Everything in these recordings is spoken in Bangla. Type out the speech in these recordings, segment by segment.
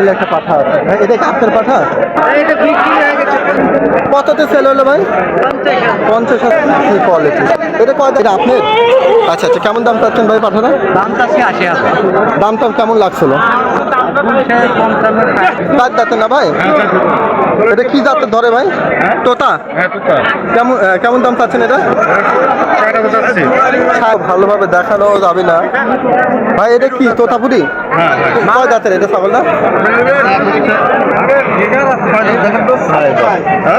জাতরের একটা পাঠা আছে। ভাই, এটা কি আপনার পাঠা? কততে সেল হলো ভাই? পঞ্চাশ কি কোয়ালিটি এটা কয় এটা আপনার? আচ্ছা আচ্ছা কেমন দাম চাচ্ছেন ভাই পাঠাটা? দাম চাচ্ছি আশি দাম টাম কেমন লাগছিল? চার দাঁতে না ভাই? এটা কি জাত ধরে ভাই? তোতা? কেমন কেমন দাম চাচ্ছেন এটা? হ্যাঁ, ভালোভাবে দেখানো যাবে না। ভাই এটা কি তোতাপুরি? কয় যাচ্ছেন এটা ছাগলটা?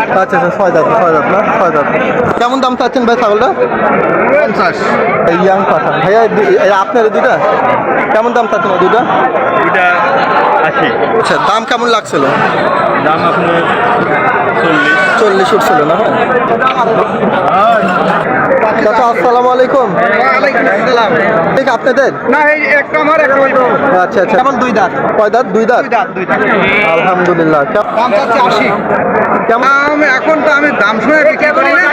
আচ্ছা আচ্ছা ছয় দাঁত ছয় দাঁত না ছয় দাঁত কেমন দাম চাচ্ছেন ভাই ছাগলটা? পঞ্চাশ। ইয়াং পাঠা ভাইয়া আপনার দুটা কেমন দাম চাচ্ছেন দুটা আশি। আচ্ছা দাম কেমন লাগছিল? দাম আপনার চল্লিশ। চল্লিশ উঠছিল না চাচা আসসালামু আলাইকুম। ঠিক আপনাদের? না এই একটা আমার একটা আচ্ছা আচ্ছা। কেমন দুই দাঁত। কয় দাঁত? দুই দাঁত? দুই দাম আলহামদুলিল্লাহ। দাম চাচ্ছি আশি। কেমন? এখন তো আমি দাম শুনে বিক্রি করি না।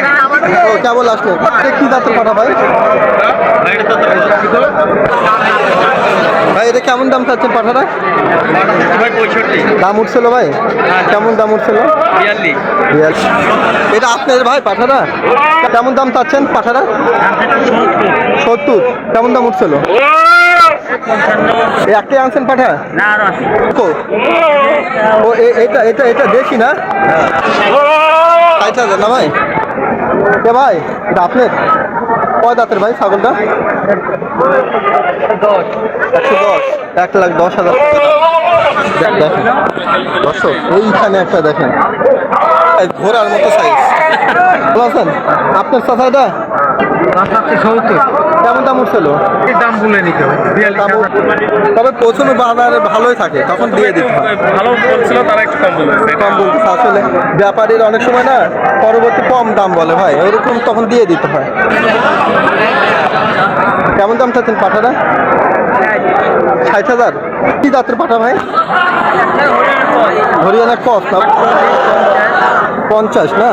ও কেমন আসলো কি দাঁতের পাঠা ভাই? ভাই এটা কেমন দাম চাচ্ছেন পাঠাটা? দাম উঠছিল ভাই? কেমন দাম উঠছিল। এটা আপনার ভাই পাঠাটা? কেমন দাম চাচ্ছেন? পাঠাটা সত্তর। কেমন দাম উঠছিল? একটাই আনছেন পাঠা ও এটা এটা এটা দেখি না? হাজার না ভাই? এ ভাই, এটা আপনার? কয় দাঁতের ভাই ছাগলটা? একশো দশ। এক লাখ দশ হাজার। দর্শক, এইখানে একটা দেখেন। ঘোড়ার মতো সাইজ। ভালো আছেন? আপনার চাচাটা কেমন দাম তবে ভালোই থাকে, তখন দিয়ে দিতে আসলে ব্যাপারীর অনেক সময় না পরবর্তী কম দাম বলে ভাই ওইরকম তখন দিয়ে দিতে হয়। কেমন দাম চাচ্ছেন পাঠাটা? ষাট হাজার? কি জাতের পাঠা ভাই? হরিয়ানা কস পঞ্চাশ, না?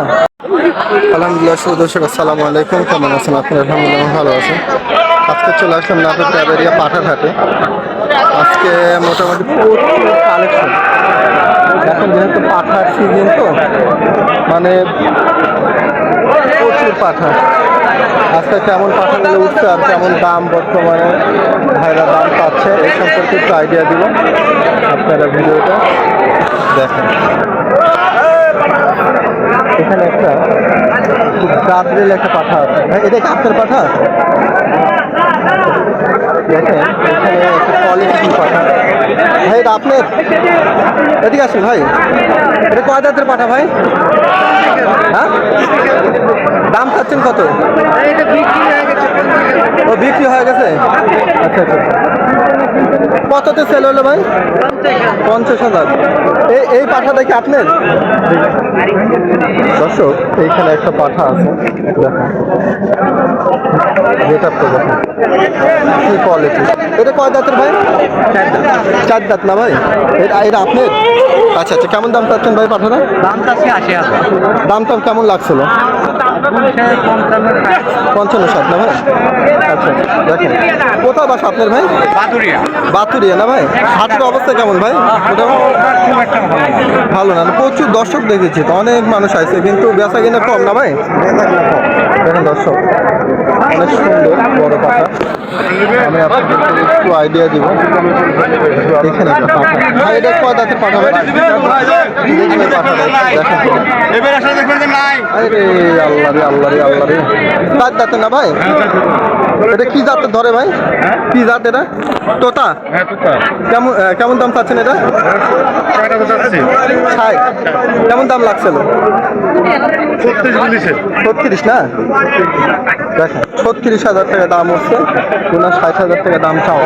আলহামদুলিল্লাহ, শুভ দর্শক, আসসালামু আলাইকুম। কেমন আছেন আপনার? আলহামদুলিল্লাহ, ভালো আছেন। আজকে চলে আসলাম নাটোর ট্যাবেরিয়া পাঠার হাটে আজকে মোটামুটি প্রচুর কালেকশন। এখন যেহেতু পাঠার সিজন তো মানে প্রচুর পাঠা আজকে কেমন পাঠা গেলে উঠছে আর কেমন দাম বর্তমানে ভাইরা দাম পাচ্ছে, এই সম্পর্কে একটু আইডিয়া দিব। আপনারা ভিডিওটা দেখেন। এখানে একটা খুব দাদরেল একটা পাঠা আছে। ভাই এটা কি আপনার পাঠা? দেখেন, এখানে একটা কোয়ালিটি পাঠা। ভাই, এটা আপনার? এদিকে আসুন, ভাই। এটা কয় দাঁতের পাঠা, ভাই? হ্যাঁ? দাম চাচ্ছেন কত? ও বিক্রি হয়ে গেছে? আচ্ছা আচ্ছা কততে সেল হলো ভাই? পঞ্চাশ হাজার। এই এই পাঠাটা কি আপনার? দর্শক এইখানে একটা পাঠা আছে। যেটা তো কি কোয়ালিটি এটা কয় দাঁতের ভাই? চার দাঁত না ভাই? এটা এটা আপনার? আচ্ছা আচ্ছা কেমন দাম চাচ্ছেন ভাই পাঠাটা? দাম চাচ্ছি আশি দাম টাম কেমন লাগছিল? পঞ্চান্ন না ভাই? আচ্ছা দেখেন। কোথাও বাসা আপনার ভাই? বাতুরিয়া। না ভাই? হাটের অবস্থা কেমন ভাই? ভালো না। প্রচুর দর্শক দেখেছি তো অনেক মানুষ আসছে কিন্তু বেচা কিনা কম না ভাই? দেখেন দর্শক অনেক সুন্দর বড় পাতা আমি আপনাদের একটু আইডিয়া দিব। এখানে একটা ভাই এটা কয় দেখেন আরে আল্লাহ। রে আল্লাহ রে আল্লাহ রে চার দাঁতের না ভাই? এটা কি জাতের ধরে ভাই? কি জাত এটা? তোতা? হ্যাঁ কেমন কেমন দাম চাচ্ছেন এটা? ষাট। কেমন দাম লাগছিল ছত্রিশ না? দেখেন ছত্রিশ হাজার টাকা দাম হচ্ছে ওনার ষাট হাজার টাকা দাম চাওয়া।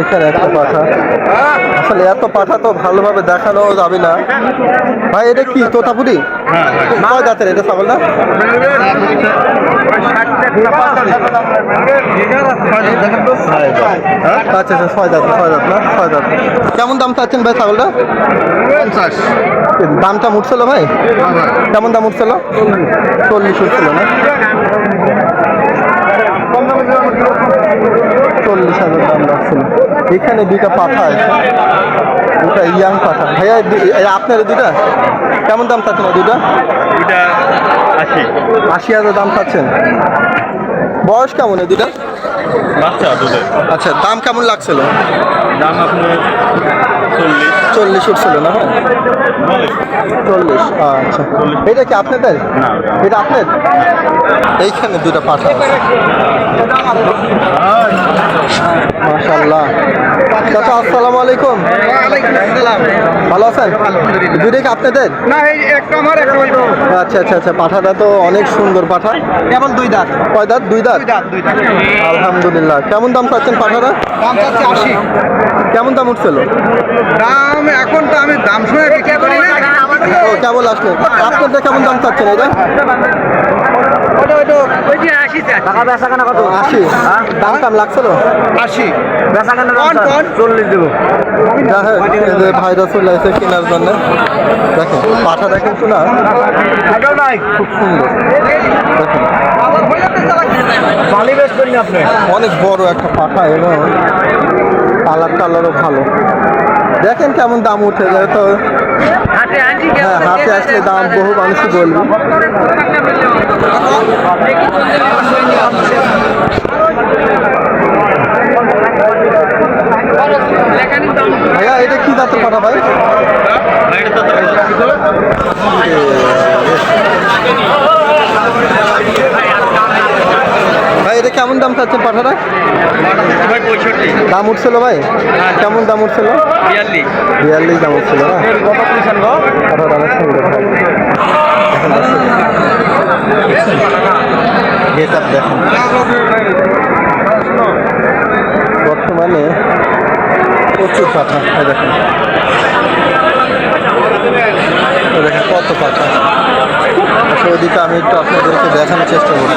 এখানে একটা পাঠা। আসলে এত পাঠা তো ভালোভাবে দেখানো যাবে না। ভাই এটা কি তোতাপুরি? কয় দাঁতের এটা ছাগলটা আচ্ছা আচ্ছা ছয় দাঁত ছয় দাঁত না? ছয় দাঁত কেমন দাম চাচ্ছেন ভাই ছাগলটা? পঞ্চাশ। দামটা উঠছিল ভাই? কেমন দাম উঠছিল? চল্লিশ উঠছিল না চল্লিশ হাজার দাম লাগছিল এখানে দুইটা পাঠা আছে দুটা ইয়াং পাঠা ভাইয়া আপনার দুইটা? কেমন দাম চাচ্ছেন দুইটা? আশি। আশি হাজার দাম চাচ্ছেন। বয়স কেমন দুইটা? বাচ্চা দুধের। আচ্ছা দাম কেমন লাগছিল? দাম আপনার চল্লিশ। চল্লিশ উঠছিল না ভাই চল্লিশ। আচ্ছা। এটা কি আপনাদের? না এটা আপনার এইখানে দুটো পাঠা আছে চাচা আসসালামু আলাইকুম। ভালো আছেন? দুইটা কি আপনাদের? না এই একটা আমার আচ্ছা আচ্ছা আচ্ছা পাঠাটা তো অনেক সুন্দর পাঠা। কেবল দুই দাঁত। কয় দাঁত? দুই দাঁত? আলহামদুলিল্লাহ। কেমন দাম পাচ্ছেন পাঠাটা? দাম চাচ্ছে আশি। কেমন দাম উঠছিল? দাম এখন তো আমি দাম শুনে কেবল আসলেন আপনাদের কেমন দাম চাচ্ছেন এটা? টাকা বেচা কেনা কত? আশি। দাম কাম লাগছিল আশি। বেচা কেনা চল্লিশ দেবো। ভাইরা চলে এসে কেনার জন্য। দেখেন পাঠা দেখেন শোনা নাই খুব সুন্দর। দেখেন। অনেক বড় একটা পাঠা এবং কালার টালারও ভালো। দেখেন কেমন দাম উঠে যায় তো। হ্যাঁ হাতে আসলে দাম বহু মানুষই বলবে। ভাইয়া এটা কি জাতের পাঠা ভাই? ভাই এটা কেমন দাম চাচ্ছেন পাঠাটা? দাম উঠছিল ভাই? কেমন দাম উঠছিল? বিয়াল্লিশ। দাম উঠছিল না? দেখেন। বর্তমানে প্রচুর পাঠা দেখেন। দেখেন কত পাঠা। আচ্ছা ওইদিকে আমি একটু আপনাদেরকে দেখানোর চেষ্টা করছি।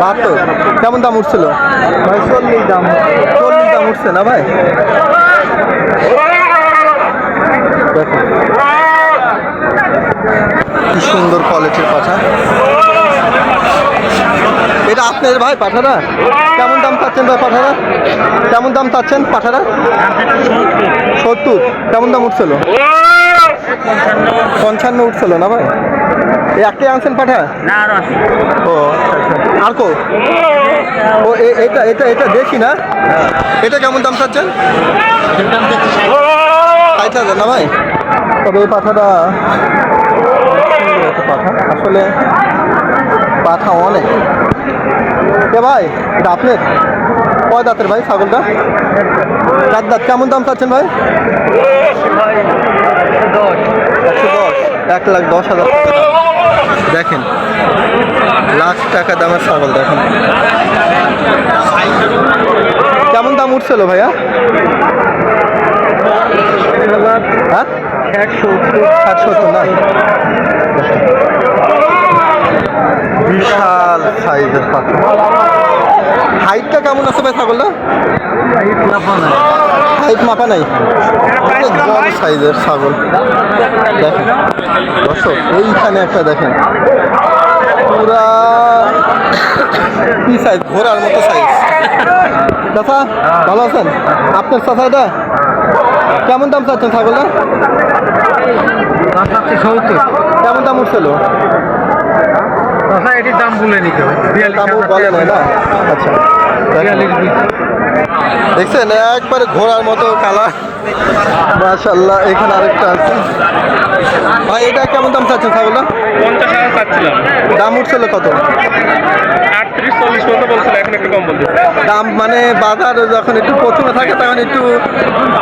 বাহাত্তর। কেমন দাম উঠছিল? ভাই চল্লিশ দাম। চল্লিশ দাম উঠছে না ভাই? কি সুন্দর কোয়ালিটির পাঠা। এটা আপনার ভাই পাঠারা? কেমন দাম চাচ্ছেন ভাই পাঠারা? কেমন দাম চাচ্ছেন পাঠারা? সত্তর। কেমন দাম উঠছিল? পঞ্চান্ন উঠছিল না ভাই? একটাই আনছেন পাঠা না ও। আর কো? ও এটা এটা এটা দেখি না? এটা কেমন দাম চাচ্ছেন? ষাট হাজার। না ভাই? তবে এই পাঠাটা পাঠা আসলে পাঠা অনেক। এ ভাই এটা আপনার? কয় দাঁতের ভাই ছাগলটা? চার দাঁত। কেমন দাম চাচ্ছেন ভাই? এক লাখ দশ হাজার টাকা দেখেন লাখ টাকা দামের ছাগল দেখেন। কেমন দাম উঠছিল ভাইয়া? হ্যাঁ? একশো না বিশাল সাইজের পাখি। হাইটটা কেমন আছে ভাই ছাগলটা? হাইট মাপা নাই। অনেক সাইজের ছাগল। দেখেন। দর্শক, এইখানে একটা দেখেন। পুরা কি সাইজ ঘোড়ার মতো সাইজ চাচা, ভালো আছেন? আপনার চাচা এটা? কেমন দাম চাচ্ছেন ছাগলটা? কেমন দাম উঠছিল? আচ্ছা এটির দাম বলে নিতে হবে বলে নয় না? আচ্ছা। দেখছেন একবারে ঘোড়ার মতো কালার। মাশাল্লাহ এখানে আরেকটা আছে। ভাই এটা কেমন দাম চাচ্ছেন ছাগলটা? পঞ্চাশ হাজার চাচ্ছিলাম। দাম উঠছিল কত? আটত্রিশ চল্লিশ বলছিল এখন একটু কম বলতেছে দাম মানে বাজার যখন একটু প্রথমে থাকে তখন একটু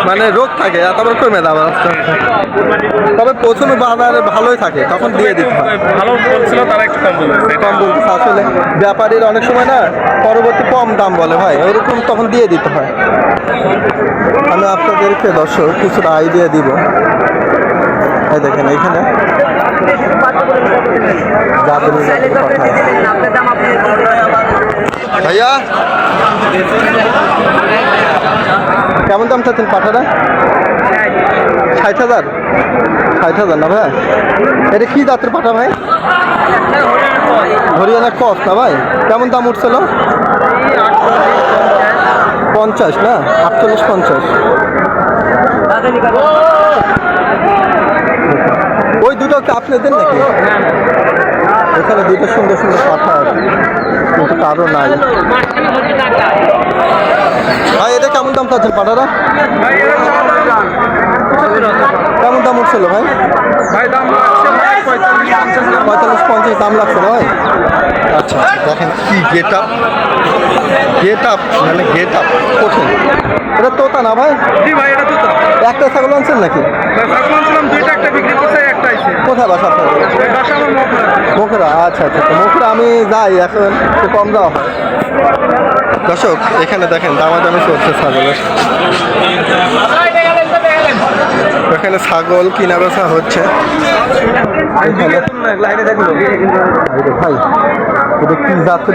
মানে রোগ থাকে আর তারপর কমে দাম আস্তে তবে প্রথমে বাজার ভালোই থাকে তখন দিয়ে দিতে হয়। ভালো বলছিল তারা একটু কম বলতেছে কম বলতেছে আসলে ব্যাপারীর অনেক সময় না পরবর্তী কম দাম বলে ভাই ওরকম তখন দিয়ে দিতে হয়। আমি আপনাদেরকে দর্শক কিছুটা আইডিয়া দিব। এই দেখেন এখানে ভাইয়া? কেমন দাম চাচ্ছেন পাঠাটা? ষাট হাজার? ষাট হাজার না ভাই? এটা কি জাতের পাঠা ভাই? হরিয়ানা কস না ভাই? কেমন দাম উঠছিল? পঞ্চাশ না? আটচল্লিশ পঞ্চাশ। ওই দুটো আপনাদের নাকি? এখানে দুটো সুন্দর সুন্দর পাঠা আছে। কিন্তু কারও নাই। ভাই, এটা কেমন দাম চাচ্ছেন পাঠারা? কেমন দাম উঠছিল ভাই? পঁয়তাল্লিশ, পঞ্চাশ দাম লাগছে ভাই? আচ্ছা দেখেন কি গেট আপ গেট আপ মানে গেট আপ কঠিন। এটা তোতা না ভাই? জি ভাই এটা তো একটা ছাগল আনছেন নাকি? এখন ছিলাম দুইটা একটা বিক্রি করছে একটা আইছে। কোথায় বাসা আপনার? দশ আমার মকলা মুখরা আচ্ছা আচ্ছা তো মুখরা আমি যাই এখন একটু কম হয় দর্শক এখানে দেখেন দামাদামি চলছে ছাগলের। এখানে ছাগল কিনা বেচা হচ্ছে ভাই এটা কি যাচ্ছে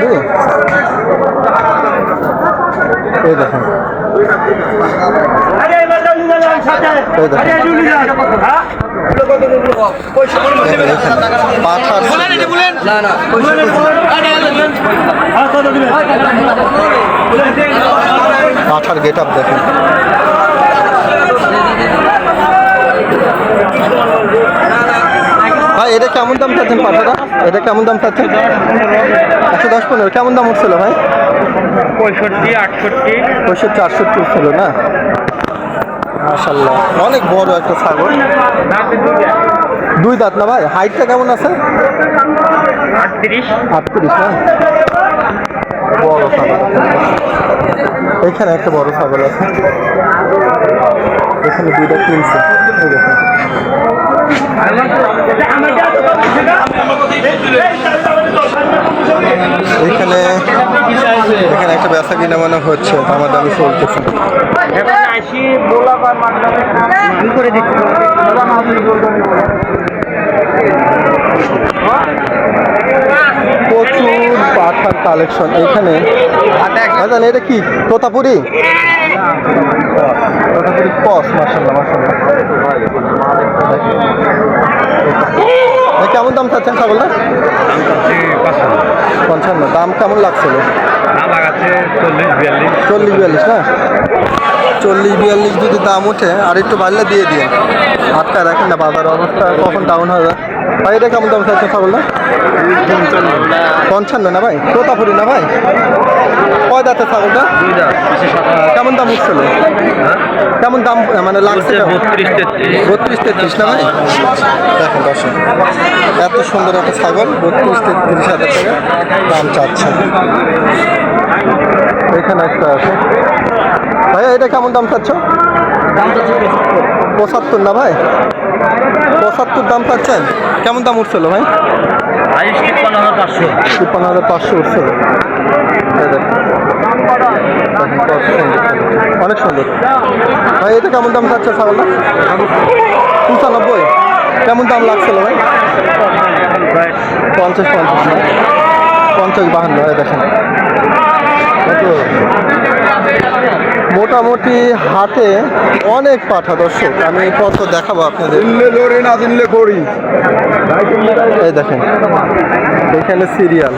এই দেখেন। পাঠার গেট আপ দেখেন। ভাই এটা কেমন দাম চাচ্ছেন পাঠাটা? এটা কেমন দাম চাচ্ছেন? একশো দশ পনেরো কেমন দাম উঠছিল ভাই? পঁয়ষট্টি আটষট্টি। পঁয়ষট্টি আটষট্টি উঠছিল না? মাশাল্লাহ অনেক বড় একটা ছাগল। দুই দাঁত না ভাই? হাইটটা কেমন আছে? আটত্রিশ। আটত্রিশ না? বড় ছাগল। এখানে একটা বড় ছাগল আছে। এখানে দুইটা কিনছে এই দেখুন। এখানে এখানে একটা বেচা কিনা মনে হচ্ছে আমার দামি চলতেছে। প্রচুর পাঠার কালেকশন এখানে ভাইজান এটা কি? তোতাপুরি? তোতাপুরি কস মার্শাল্লাহ মার্শাল্লাহ কেমন দাম চাচ্ছেন ছাগলটা? পঞ্চান্ন। দাম কেমন লাগছিল? চল্লিশ বিয়াল্লিশ। না? চল্লিশ বিয়াল্লিশ যদি দাম ওঠে আর একটু বাড়লে দিয়ে দিয়ে আটকা রাখেন না বাজার অবস্থা কখন ডাউন হয়ে যায় ভাই এটা কেমন দাম চাচ্ছেন ছাগলটা? পঞ্চান্ন না ভাই? তোতাপুরি না ভাই? দাঁতের ছাগলটা কেমন দাম উঠছিল কেমন দাম মানে লাগছে? বত্রিশ তেত্রিশ। বত্রিশ তেত্রিশ না ভাই? দেখেন দর্শক এত সুন্দর একটা ছাগল বত্রিশ তেত্রিশ হাজার টাকা দাম চাচ্ছে। এখানে একটা আছে। ভাইয়া এটা কেমন দাম চাচ্ছ? পঁচাত্তর না ভাই? পঁচাত্তর দাম পাচ্ছেন কেমন দাম উঠছিল ভাই? তিপ্পান্ন হাজার পাঁচশো। তিপ্পান্ন হাজার পাঁচশো উঠছিল অনেক সুন্দর। ভাই, এটা কেমন দাম যাচ্ছে ছাগলটা? পঁচানব্বই। কেমন দাম লাগছিল ভাই? পঞ্চাশ পঞ্চাশ পঞ্চাশ, বাহান্ন দেখেন? মোটামুটি হাটে অনেক পাঠা দর্শক। আমি কত দেখাবো আপনাদের। না করি। এই দেখেন এখানে সিরিয়াল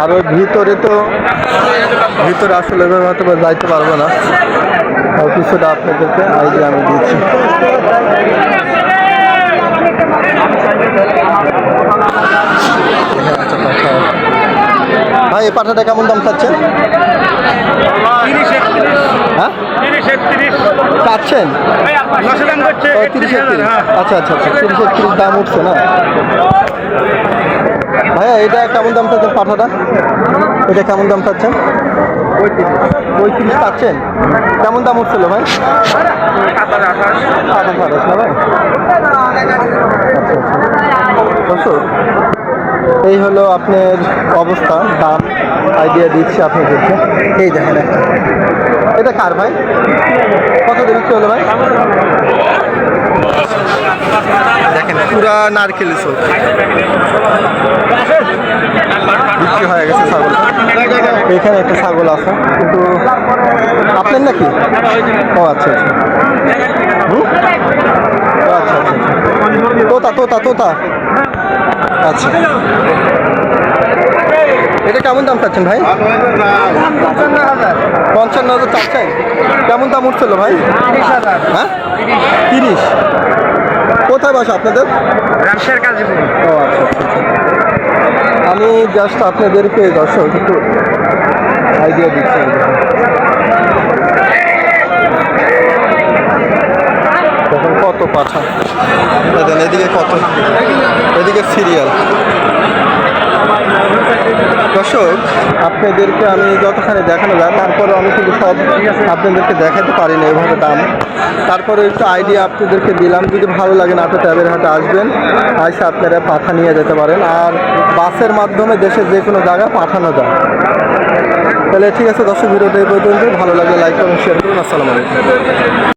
আর ওই ভিতরে তো ভিতরে আসলে হয়তো যাইতে পারব না। আর কিছুটা আপনাদেরকে আইডিয়া আমি দিচ্ছি। একটা এই পাঠাটা কেমন দাম চাচ্ছেন? হ্যাঁ? চাচ্ছেন? তিরিশ একত্রিশ। হ্যাঁ। আচ্ছা আচ্ছা আচ্ছা তিরিশ একত্রিশ দাম উঠছে না? ভাইয়া এটা কেমন দাম চাচ্ছেন পাঠাটা? এটা কেমন দাম চাচ্ছেন? পঁয়ত্রিশ চাচ্ছেন? কেমন দাম উঠছিল ভাই? আঠাশ আঠাশ না ভাই? আচ্ছা আচ্ছা। এই হলো আপনার অবস্থা, দাম আইডিয়া দিচ্ছি আপনাদেরকে। এই দেখেন একটা। এটা কার ভাই? কত বিক্রি হলো ভাই? দেখেন, পুরা নারকেল চোখ। বিক্রি হয়ে গেছে ছাগল। এখানে একটা ছাগল আছে, কিন্তু আপনার নাকি? ও আচ্ছা আচ্ছা। আচ্ছা আচ্ছা আচ্ছা। তোতা তোতা তোতা। আচ্ছা। এটা কেমন দাম চাচ্ছেন ভাই? পঞ্চান্ন হাজার চাচ্ছেন? কেমন দাম উঠছিল ভাই? হ্যাঁ? তিরিশ। কোথায় বাসা আপনাদের? রাজশাহীর কাজীপুর। ও আচ্ছা আচ্ছা, আচ্ছা। আমি জাস্ট আপনাদেরকে দর্শক একটু আইডিয়া দিচ্ছি। দেখুন কত পাঠা দেখেন, এদিকে কত? এদিকে সিরিয়াল দর্শক, আপনাদেরকে আমি যতখানি দেখানো যায় তারপরে আমি কিন্তু সব আপনাদেরকে দেখাতে পারি না এভাবে দাম। তারপরে একটু আইডিয়া আপনাদেরকে দিলাম। যদি ভালো লাগে নাটক ট্যাবের হাটে আসবেন। এসে আপনারা পাঠা নিয়ে যেতে পারেন। আর বাসের মাধ্যমে দেশের যে কোনো জায়গায় পাঠানো যায়। তাহলে ঠিক আছে, দর্শক, ভিডিওটা এই পর্যন্ত ভালো লাগলে লাইক করুন শেয়ার করুন। আসসালামু আলাইকুম।